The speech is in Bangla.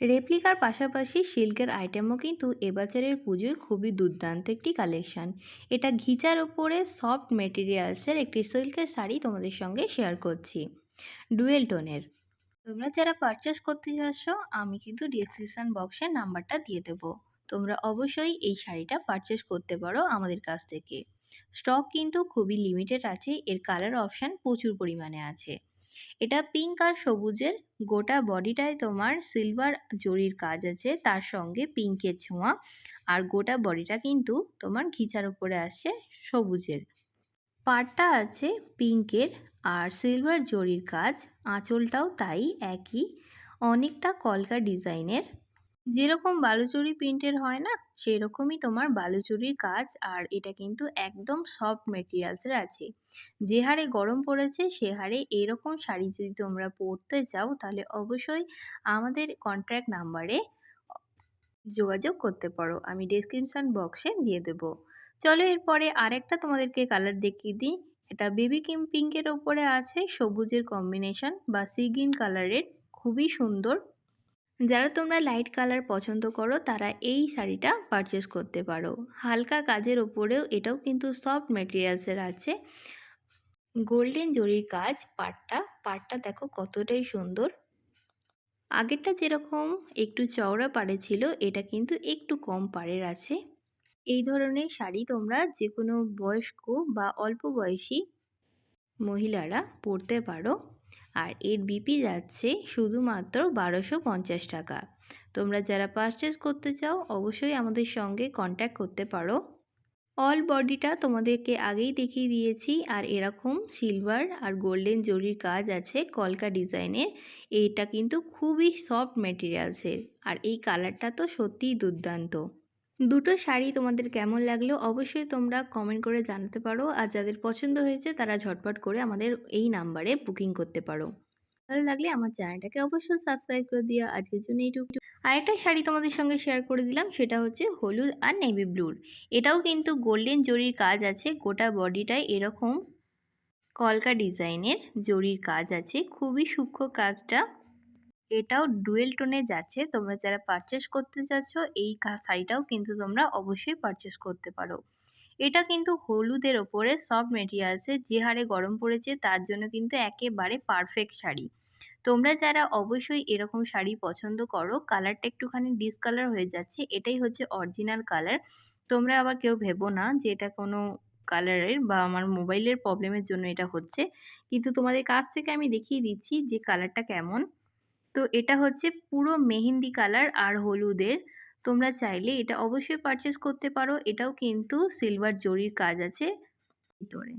রেপ্লিকার পাশাপাশি সিল্কের আইটেমও কিন্তু এবছরের পুজোয় খুবই দুর্দান্ত একটি কালেকশান এটা ঘিচার ওপরে সফট মেটেরিয়ালসের একটি সিল্কের শাড়ি তোমাদের সঙ্গে শেয়ার করছি। ডুয়েল টোনের তোমরা যারা পারচেস করতে চাচ্ছ আমি কিন্তু ডিসক্রিপশান বক্সে নাম্বারটা দিয়ে দেবো। তোমরা অবশ্যই এই শাড়িটা পারচেস করতে পারো আমাদের কাছ থেকে। স্টক কিন্তু খুবই লিমিটেড আছে, এর কালার অপশান প্রচুর পরিমাণে আছে। এটা পিঙ্ক আর সবুজের, গোটা বডিটায় তোমার সিলভার জরির কাজ আছে, তার সঙ্গে পিঙ্কের ছোঁয়া, আর গোটা বডিটা কিন্তু তোমার ঘিচার উপরে আসছে সবুজের। পাটটা আছে পিঙ্কের আর সিলভার জরির কাজ, আঁচলটাও তাই একই, অনেকটা কলকা ডিজাইনের যেরকম বালুচুরি প্রিন্টের হয় না সেই রকমই তোমার বালুচুরির কাজ আর এটা কিন্তু একদম সফট মেটেরিয়ালসের আছে। যে হারে গরম পড়েছে, সে হারে এরকম শাড়ি যদি তোমরা পরতে চাও, তাহলে অবশ্যই আমাদের কন্ট্যাক্ট নাম্বারে যোগাযোগ করতে পারো। আমি ডেসক্রিপশান বক্সে দিয়ে দেবো। চলো এরপরে আরেকটা তোমাদেরকে কালার দেখিয়ে দিই। এটা বেবি কিম পিঙ্কের ওপরে আছে। সবুজের কম্বিনেশন বা সি গ্রিন কালারের খুবই সুন্দর। যারা তোমরা লাইট কালার পছন্দ করো, তারা এই শাড়িটা পারচেস করতে পারো। হালকা কাজের ওপরেও এটাও কিন্তু সফট মেটেরিয়ালসের আছে। গোল্ডেন জরির কাজ, পাটটা পাটটা দেখো কতটাই সুন্দর। আগেরটা যেরকম একটু চওড়া পাড়ে ছিল, এটা কিন্তু একটু কম পাড়ের আছে। এই ধরনের শাড়ি তোমরা যে কোনো বয়স্ক বা অল্প বয়সী মহিলারা পরতে পারো। আর এর বিপি যাচ্ছে শুধুমাত্র বারোশো পঞ্চাশ টাকা। তোমরা যারা পারচেস করতে চাও, অবশ্যই আমাদের সঙ্গে কন্ট্যাক্ট করতে পারো। অল বডিটা তোমাদেরকে আগেই দেখিয়ে দিয়েছি, আর এরকম সিলভার আর গোল্ডেন জরির কাজ আছে কলকা ডিজাইনের এইটা কিন্তু খুবই সফট মেটেরিয়ালসের আর এই কালারটা তো সত্যিই দুর্দান্ত। দুটো শাড়ি তোমাদের কেমন লাগল অবশ্যই তোমরা কমেন্ট করে জানাতে পারো। আর যাদের পছন্দ হয়েছে তারা ঝটপট করে আমাদের এই নাম্বারে বুকিং করতে পারো। ভালো লাগলে আমার চ্যানেলটাকে অবশ্যই সাবস্ক্রাইব করে দিও। আজকের জন্য এইটুকু। আরেকটা শাড়ি তোমাদের সঙ্গে শেয়ার করে দিলাম, সেটা হচ্ছে হলুদ আর নেভি ব্লুর এটাও কিন্তু গোল্ডেন জরির কাজ আছে, গোটা বডিটায় এরকম কলকা ডিজাইনের জরির কাজ আছে। খুবই সূক্ষ্ম কাজটা। এটাও ডুয়েল টোনে যাচ্ছে। তোমরা যারা পারচেস করতে চাচ্ছ এই শাড়িটাও কিন্তু তোমরা অবশ্যই পারচেস করতে পারো। এটা কিন্তু হলুদের ওপরে সফট মেটেরিয়ালসে যে হারে গরম পড়েছে তার জন্য কিন্তু একেবারে পারফেক্ট শাড়ি। তোমরা যারা অবশ্যই এরকম শাড়ি পছন্দ করো কালারটা একটুখানি ডিসকালার হয়ে যাচ্ছে, এটাই হচ্ছে অরিজিনাল কালার তোমরা আবার কেউ ভেবো না যে এটা কোনো কালারের বা আমার মোবাইলের প্রবলেমের জন্য এটা হচ্ছে। কিন্তু তোমাদের কাছ থেকে আমি দেখিয়ে দিচ্ছি যে কালারটা কেমন। তো এটা হচ্ছে পুরো মেহেন্দি কালার আর হলুদের। তোমরা চাইলে এটা অবশ্যই পারচেস করতে পারো। এটাও কিন্তু সিলভার জরির কাজ আছে ভিতরে।